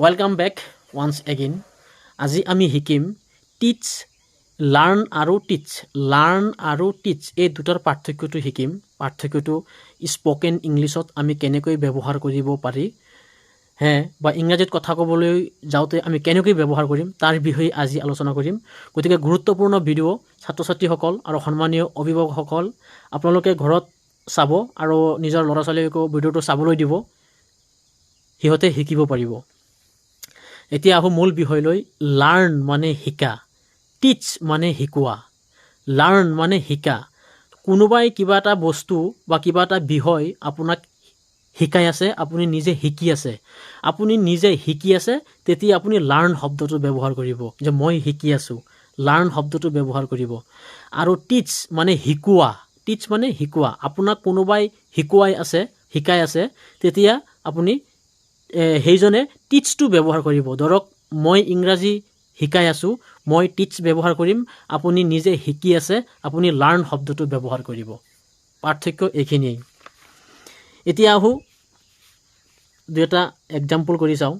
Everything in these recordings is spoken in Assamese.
ৱেলকাম বেক ওৱান্স এগেইন আজি আমি শিকিম টিচ লাৰ্ণ আৰু টিচ লাৰ্ণ আৰু টিচ এই দুটাৰ পাৰ্থক্যটো শিকিম। পাৰ্থক্যটো স্পকেন ইংলিছত আমি কেনেকৈ ব্যৱহাৰ কৰিব পাৰি হে বা ইংৰাজীত কথা ক'বলৈ যাওঁতে আমি কেনেকৈ ব্যৱহাৰ কৰিম তাৰ বিষয়ে আজি আলোচনা কৰিম। গতিকে গুৰুত্বপূৰ্ণ ভিডিঅ' ছাত্ৰ ছাত্ৰীসকল আৰু সন্মানীয় অভিভাৱকসকল আপোনালোকে ঘৰত চাব আৰু নিজৰ ল'ৰা ছোৱালীকো ভিডিঅ'টো চাবলৈ দিব। সিহঁতে শিকিব পাৰিব। এতিয়া আহোঁ মূল বিষয়লৈ। লাৰ্ণ মানে শিকা। টিচ মানে শিকোৱা। লাৰ্ণ মানে শিকা। কোনোবাই কিবা এটা বস্তু বা কিবা এটা বিষয় আপোনাক শিকাই আছে আপুনি নিজে শিকি আছে। আপুনি নিজে শিকি আছে তেতিয়া আপুনি লাৰ্ণ শব্দটো ব্যৱহাৰ কৰিব। যে মই শিকি আছোঁ লাৰ্ণ শব্দটো ব্যৱহাৰ কৰিব। আৰু টিচ মানে শিকোৱা। টিচ মানে শিকোৱা। আপোনাক কোনোবাই শিকোৱাই আছে শিকাই আছে তেতিয়া আপুনি সেইজনে টিচটো ব্যৱহাৰ কৰিব। ধৰক মই ইংৰাজী শিকাই আছোঁ মই টিচ ব্যৱহাৰ কৰিম আপুনি নিজে শিকি আছে আপুনি লাৰ্ণ শব্দটো ব্যৱহাৰ কৰিব। পাৰ্থক্য এইখিনিয়েই। এতিয়া আহোঁ দুই এটা এক্সাম্পল কৰি চাওঁ।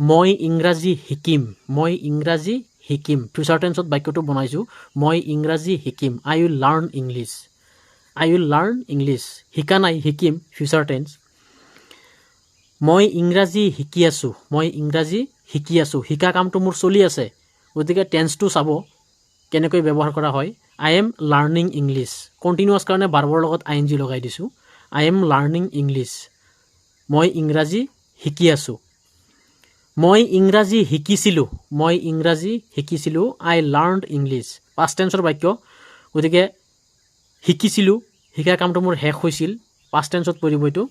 মই ইংৰাজী শিকিম মই ইংৰাজী শিকিম। ফিউচাৰ টেন্সত বাক্যটো বনাইছোঁ মই ইংৰাজী শিকিম। I will learn English I will learn English শিকা নাই শিকিম। ফিউচাৰ টেন্স মই ইংৰাজী শিকি আছোঁ মই ইংৰাজী শিকি আছোঁ শিকা কামটো মোৰ চলি আছে। গতিকে টেন্সটো চাব কেনেকৈ ব্যৱহাৰ কৰা হয়। I am learning English continuous কাৰণে বাৰ্বৰ লগত আই এন জি লগাই দিছোঁ। আই এম লাৰ্ণিং ইংলিছ মই ইংৰাজী শিকি আছোঁ। মই ইংৰাজী শিকিছিলোঁ। মই ইংৰাজী শিকিছিলোঁ। আই লাৰ্ণ ইংলিছ পাষ্ট টেন্সৰ বাক্য। গতিকে শিকিছিলোঁ। শিকা কামটো মোৰ শেষ হৈছিল। পাষ্ট টেন্সত পৰিব এইটো।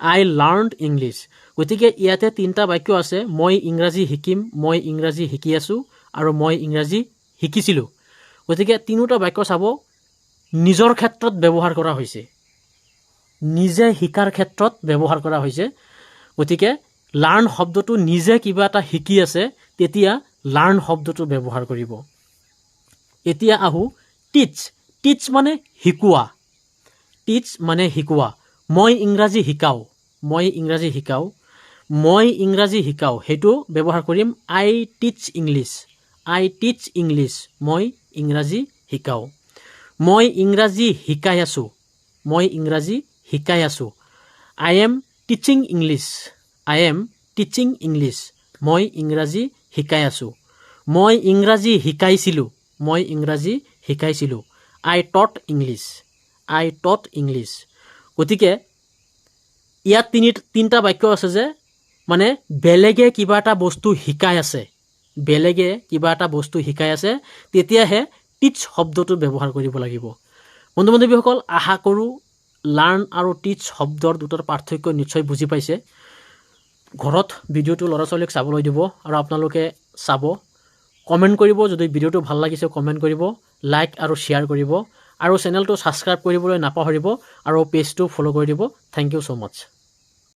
আই লাৰ্ণ ইংলিছ গতিকে ইয়াতে তিনিটা বাক্য আছে মই ইংৰাজী শিকিম মই ইংৰাজী শিকি আছোঁ আৰু মই ইংৰাজী শিকিছিলোঁ। গতিকে তিনিওটা বাক্য চাব নিজৰ ক্ষেত্ৰত ব্যৱহাৰ কৰা হৈছে। নিজে শিকাৰ ক্ষেত্ৰত ব্যৱহাৰ কৰা হৈছে। গতিকে লাৰ্ণ শব্দটো নিজে কিবা এটা শিকি আছে তেতিয়া লাৰ্ণ শব্দটো ব্যৱহাৰ কৰিব। এতিয়া আহোঁ টিচ টিচ মানে শিকোৱা। টিচ মানে শিকোৱা। মই ইংৰাজী শিকাওঁ মই ইংৰাজী শিকাওঁ মই ইংৰাজী শিকাওঁ সেইটো ব্যৱহাৰ কৰিম। I teach English I teach English মই ইংৰাজী শিকাওঁ। মই ইংৰাজী শিকাই আছোঁ মই ইংৰাজী শিকাই আছোঁ। I am teaching English I am teaching English মই ইংৰাজী শিকাই আছোঁ। মই ইংৰাজী শিকাইছিলোঁ মই ইংৰাজী শিকাইছিলোঁ। আই টট ইংলিছ আই টট ইংলিছ গতিকে ইয়াত তিনি তিনিটা বাক্য আছে যে মানে বেলেগে কিবা এটা বস্তু শিকাই আছে বেলেগে কিবা এটা বস্তু শিকাই আছে তেতিয়াহে টিচ শব্দটো ব্যৱহাৰ কৰিব লাগিব। বন্ধু বান্ধৱীসকল আশা কৰোঁ লাৰ্ণ আৰু টিচ শব্দৰ দুটাৰ পাৰ্থক্য নিশ্চয় বুজি পাইছে। ঘৰত ভিডিঅ'টো ল'ৰা ছোৱালীক চাবলৈ দিব আৰু আপোনালোকে চাব। কমেণ্ট কৰিব যদি ভিডিঅ'টো ভাল লাগিছে কমেণ্ট কৰিব লাইক আৰু শ্বেয়াৰ কৰিব। আৰু চেনেলটো ছাবস্ক্ৰাইব কৰিবলৈ নাপাহৰিব আৰু পেজটো ফ'ল' কৰি দিব। Thank you so much